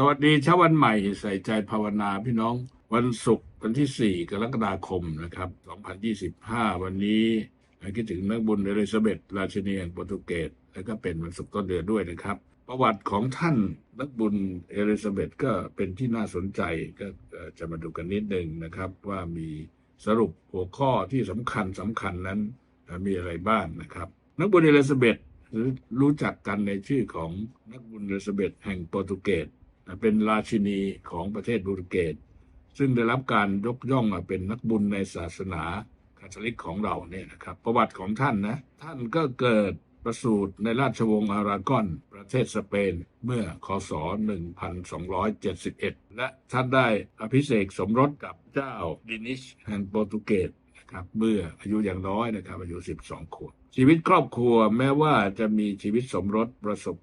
สวัสดีเช้าวันใหม่ใส่ใจภาวนาพี่น้องวันศุกร์วันที่ 4 กรกฎาคมนะครับ 2025 วันนี้คิดถึงนักบุญเอลิซาเบธราชินีแห่งโปรตุเกสแล้วก็เป็นวันศุกร์ต้นเดือนด้วยนะครับ ประวัติของท่านนักบุญเอลิซาเบธก็เป็นที่น่าสนใจก็จะมาดูกันนิดหนึ่งนะครับ ว่ามีสรุปหัวข้อที่สำคัญสำคัญนั้นมีอะไรบ้างนะครับ นักบุญเอลิซาเบธหรือรู้จักกันในชื่อของนักบุญเอลิซาเบธแห่งโปรตุเกส เป็นราชินีของประเทศโปรตุเกสซึ่งได้รับการยกย่องมาเป็นนักบุญในศาสนาคาทอลิกของเราเนี่ยนะครับ ประวัติของท่านนะ ท่านก็เกิดประสูติในราชวงศ์อารากอน ประเทศสเปนเมื่อคศ 1271 และท่านได้อภิเษกสมรสกับเจ้าดินิชแห่งโปรตุเกสนะครับเมื่ออายุอย่างน้อยนะครับอายุ 12 ขวบชีวิตครอบครัวแม้ว่าจะมีชีวิตสมรสประสบ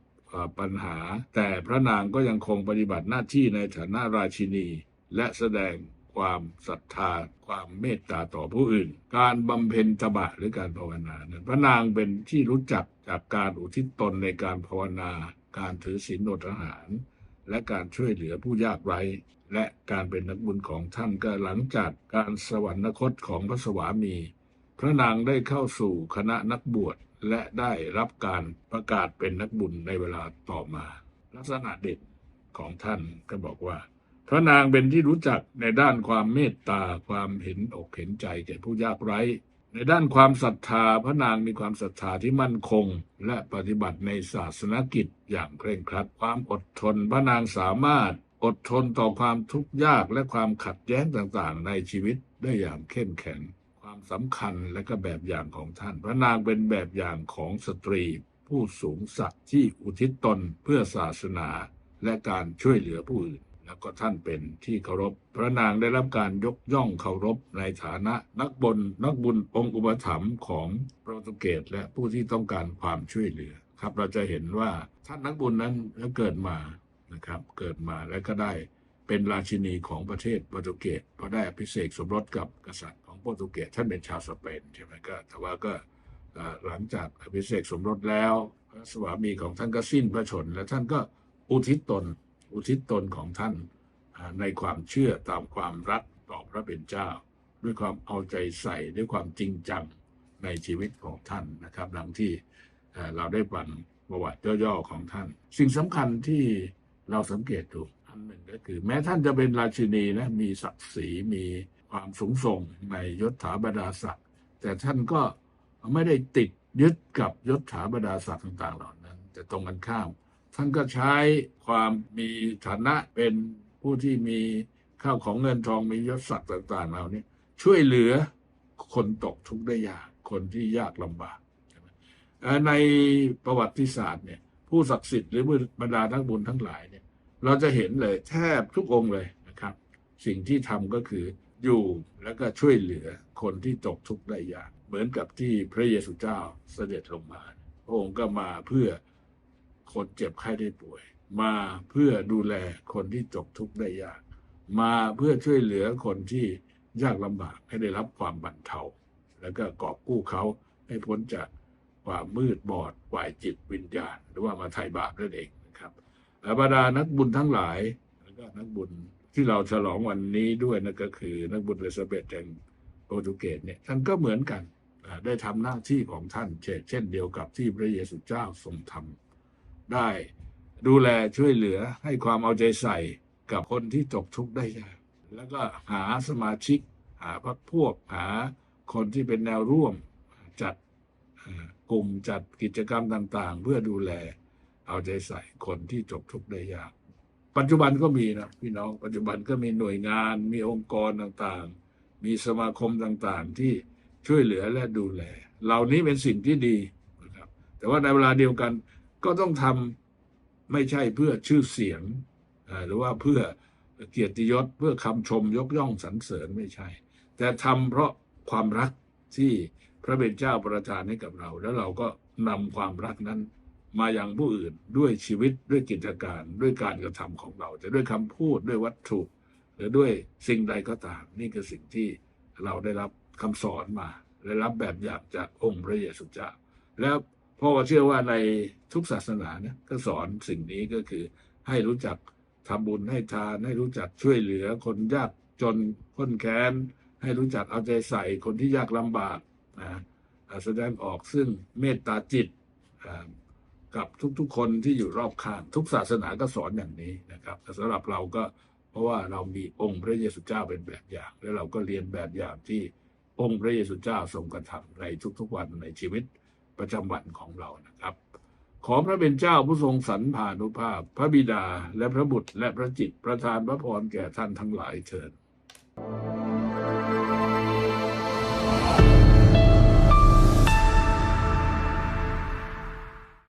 ปัญหา แต่พระนางก็ยังคงปฏิบัติหน้าที่ในฐานะราชินี และแสดงความศรัทธา ความเมตตาต่อผู้อื่น การบำเพ็ญตบะหรือการภาวนานั้นพระนางเป็นที่รู้จักจากการอุทิศตนในการภาวนา การถือศีลอดอาหาร และการช่วยเหลือผู้ยากไร้และการเป็นนักบุญของท่านก็หลังจากการสวรรคตของพระสวามี พระนางได้เข้าสู่คณะนักบวชและได้รับการประกาศเป็นนักบุญในเวลาต่อมา ลักษณะเด่นของท่านก็บอกว่า พระนางเป็นที่รู้จักในด้านความเมตตาความเห็นอกเห็นใจแก่ผู้ยากไร้ ในด้านความศรัทธาพระนางมีความศรัทธาที่มั่นคง และปฏิบัติในศาสนกิจอย่างเคร่งครัด ความอดทนพระนางสามารถอดทนต่อความทุกข์ยากและความขัดแย้งต่างๆ ในชีวิตได้อย่างเข้มแข็ง ความสำคัญและก็แบบอย่างของท่าน พระนางเป็นแบบอย่างของสตรีผู้สูงศักดิ์ที่อุทิศตนเพื่อศาสนา และการช่วยเหลือผู้อื่น แล้วก็ท่านเป็นที่เคารพ พระนางได้รับการยกย่องเคารพในฐานะนักบนนักบุญองค์อุปถัมภ์ของโปรตุเกสและผู้ที่ต้องการความช่วยเหลือครับเราจะเห็นว่าท่านนักบุญนั้นเกิดมานะครับ เกิดมาแล้วก็ได้เป็นราชินีของประเทศโปรตุเกสเพราะได้อภิเษกสมรสกับกษัตริย์ โปรตุเกสท่านเป็นชาวสเปนใช่ไหมก็แต่ว่าก็หลังจากอภิเษกสมรสแล้วพระสวามีของท่านก็สิ้นพระชน และท่านก็อุทิศตนอุทิศตนของท่านในความเชื่อตามความรักต่อพระเป็นเจ้า ด้วยความเอาใจใส่ด้วยความจริงจังในชีวิตของท่านนะครับดังที่เราได้ฟังประวัติย่อๆของท่าน สิ่งสำคัญที่เราสังเกตดูอันหนึ่งก็คือ แม้ท่านจะเป็นราชินีนะมีศักดิ์ศรีมี ความสูงส่งในยศถาบรรดาศักดิ์แต่ท่านก็ไม่ได้ติดยึดกับยศถาบรรดาศักดิ์ต่างๆ เหล่านั้น แต่ตรงกันข้าม ท่านก็ใช้ความมีฐานะเป็นผู้ที่มีข้าวของเงินทองมียศศักดิ์ต่างๆเหล่านี้ช่วยเหลือคนตกทุกข์ได้ยากคนที่ยากลำบากในประวัติศาสตร์เนี่ยผู้ศักดิ์สิทธิ์หรือบรรดาทั้งบุญทั้งหลายเนี่ยเราจะเห็นเลยแทบทุกองค์เลยนะครับ สิ่งที่ทำก็คือ อยู่แล้วก็ช่วยเหลือคนที่ตกทุกข์ได้ยาก เหมือนกับที่พระเยซูเจ้าเสด็จลงมาพระองค์ก็มาเพื่อคนเจ็บไข้ได้ป่วย มาเพื่อดูแลคนที่ตกทุกข์ได้ยาก มาเพื่อช่วยเหลือคนที่ยากลำบากให้ได้รับความบรรเทาแล้วก็กอบกู้เขาให้พ้นจากความมืดบอดฝ่ายจิตวิญญาณ หรือว่ามาไถ่บาปนั่นเองนะครับและบรรดานักบุญทั้งหลายแล้วก็นักบุญ ที่เราฉลองวันนี้ด้วยนั่นก็คือ นักบุญเอลิซาเบธแห่งโปรตุเกสเนี่ยท่านก็เหมือนกันได้ทำหน้าที่ของท่านเช่นเช่นเดียวกับที่พระเยซูเจ้าทรงทำได้ดูแลช่วยเหลือให้ความเอาใจใส่กับคนที่ตกทุกข์ได้ยากแล้วก็หาสมาชิก หาพรรคพวกหาคนที่เป็นแนวร่วมจัดกลุ่มจัดกิจกรรมต่างๆ เพื่อดูแลเอาใจใส่คนที่ตกทุกข์ได้ยาก ปัจจุบันก็มีนะพี่น้องปัจจุบันก็มีหน่วยงาน มีองค์กรต่างๆ มีสมาคมต่างๆ ที่ช่วยเหลือและดูแล เหล่านี้เป็นสิ่งที่ดีนะครับแต่ว่าในเวลาเดียวกันก็ต้องทำไม่ใช่เพื่อชื่อเสียง หรือว่าเพื่อเกียรติยศเพื่อคำชมยกย่องสรรเสริญไม่ใช่ แต่ทำเพราะความรักที่พระเป็นเจ้าประทานให้กับเรา แล้วเราก็นำความรักนั้น มายังผู้อื่นด้วยชีวิตด้วยกิจการด้วยการกระทำของเรา จะด้วยคำพูดด้วยวัตถุ หรือด้วยสิ่งใดก็ตาม นี่คือสิ่งที่เราได้รับคำสอนมา ได้รับแบบอย่างจากองค์พระเยซูเจ้าแล้วพ่อก็เชื่อว่าในทุกศาสนาเนี่ยก็สอนสิ่งนี้ก็คือให้รู้จักทำบุญให้ทาน ให้รู้จักช่วยเหลือคนยากจนคนแค้น ให้รู้จักเอาใจใส่คนที่ยากลำบากนะอ่าแสดงออกซึ่งเมตตาจิตอ่า กับทุกๆ คนที่อยู่รอบข้าง ทุกศาสนาก็สอนอย่างนี้นะครับแต่สำหรับเราก็เพราะว่าเรามีองค์พระเยซูเจ้าเป็นแบบอย่าง แล้วเราก็เรียนแบบอย่างที่องค์พระเยซูเจ้าทรงกระทำในทุกๆวันในชีวิตประจำวันของเรานะครับ ขอพระเป็นเจ้าผู้ทรงสรรพานุภาพ พระบิดาและพระบุตรและพระจิตประทานพระพรแก่ท่านทั้งหลายเถิด